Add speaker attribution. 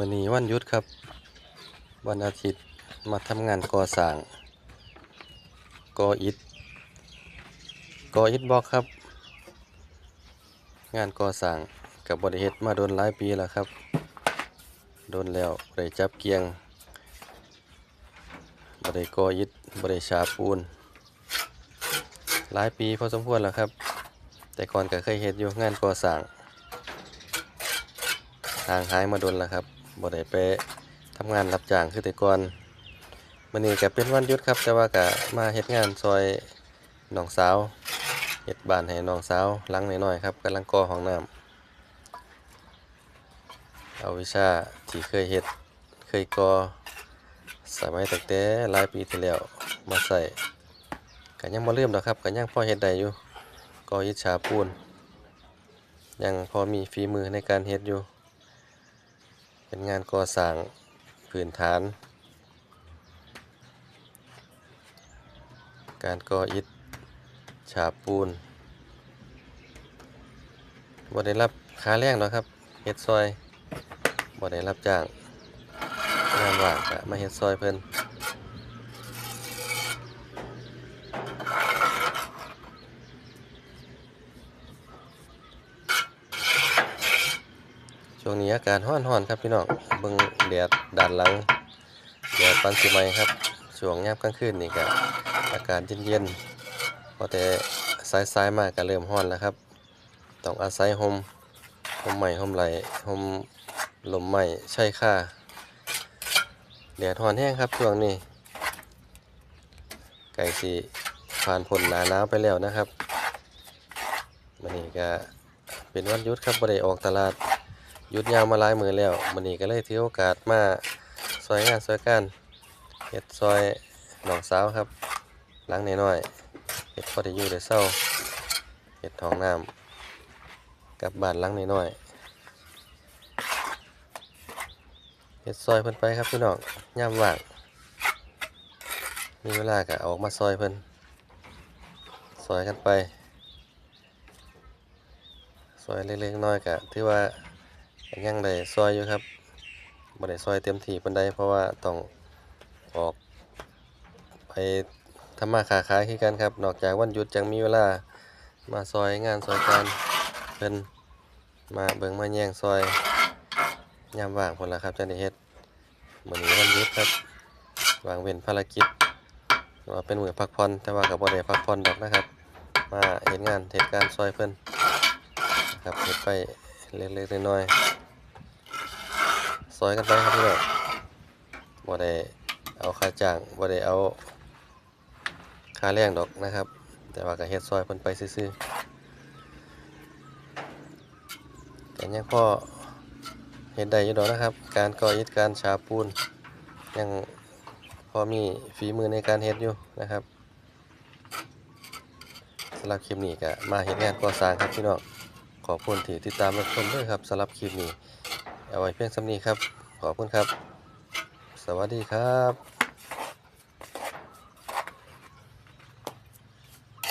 Speaker 1: มื้อนี้วันหยุดครับ วันอาทิตย์มาทำงานก่อสร้างก่ออิฐก่ออิฐบล็อกครับ งานก่อสร้างกับบริเฮ็ดมาโดนหลายปีแล้วครับ โดนแล้วบ่ได้จับเกียงบ่ได้ก่ออิฐบ่ได้ฉาปูน หลายปีพอสมควรแล้วครับ แต่ก่อนก็เคยเฮ็ดอยู่งานก่อสร้างห่างหายมาโดนแล้วครับ บ่ได้ไปทำงานรับจ้างคือแต่ก่อนมื้อนี้ก็เป็นวันหยุดครับ แต่ว่าก็มาเฮ็ดงานซอยน้องสาวเฮ็ดบ้านให้น้องสาวหลังน้อยๆครับกำลังก่อห้องน้ำเอาวิชาที่เคยเฮ็ดเคยก่อสมัยตั้งแต่หลายปีที่แล้วมาใส่ก็ยังบ่ลืมดอกครับก็ยังพอเฮ็ดได้อยู่ก่ออิฐฉาปูนยังพอมีฝีมือในการเฮ็ดอยู่ เป็นงานก่อสร้างพื้นฐาน การก่ออิฐฉาบปูนบ่ได้รับค่าแรงหรอกครับเฮ็ดซอยบ่ได้รับจ้างงานว่างก็มาเฮ็ดซอยเพิ่น ช่วงนี้อากาศร้อนๆครับพี่น้องเบิ่งแดดด้านหลังแดดปานสิไมครับช่วงยามกลางคืนนี่ก็อากาศเย็นๆพอแต่สายๆมากก็เริ่มร้อนแล้วครับ ต้องอาศัยห่มห่มใหม่ห่มไหลห่มลมใหม่ใช่ค่าแดดร้อนแห้งครับช่วงนี้ไก่สิผ่านพ้นหนาหนาวไปแล้วนะครับมันนี้ก็เป็นวันยุดครับบ่ได้ออกตลาด หยุดยาวมาหลายมือแล้วมันนี้ก็เลยถือโอกาสมาซอยงานซอยการเฮ็ดซอยหนองสาวครับ หลังน้อยๆเฮ็ดพอได้อยู่ได้เศร้าเฮ็ดห้องน้ำกับบ้านหลังน้อยๆเฮ็ดซอยเพิ่นไปครับพี่น้องย่ามว่างมีเวลาก็ออกมาซอยเพิ่นซอยกันไปซอยเล็กๆน้อยก็ถือว่า ยังได้ซอยอยู่ครับบ่ได้ซอยเต็มที่ปานใดเพราะว่าต้องออกไปทำมาค้าขายคือกันครับ นอกจากวันหยุดจังมีเวลามาซอยงานซอยการเพิ่นมาเบิ่งมาแย่งซอยยามว่างพุ่นล่ะครับจังได้เฮ็ดมื้อนี้วันหยุดครับวางเว้นภารกิจว่าเป็นมื้อพักผ่อนแต่ว่าก็บ่ได้พักผ่อนดอกนะครับ มาเฮ็ดงานเฮ็ดการซอยเพิ่นนครับเฮ็ดไป เล็กๆน้อยๆซอยกันไปครับพี่น้องบ่ได้เอาค่าจ้างบ่ได้เอาค่าแรงดอกนะครับ แต่ว่าก็เฮ็ดซอยเพิ่นไปซื่อๆแต่ยังพอเห็นได้อยู่ดอกนะครับ การก่ออิฐการฉาบปูนยังพอมีฝีมือในการเฮ็ดอยู่นะครับสำหรับคลิปนี้ก็มาเห็นงานก่อสร้างครับพี่น้อง ขอบคุณที่ติดตามรับชมด้วยครับสำหรับคลิปนี้ เอาไว้เพียงสำนี้ครับ ขอบคุณครับ สวัสดีครับ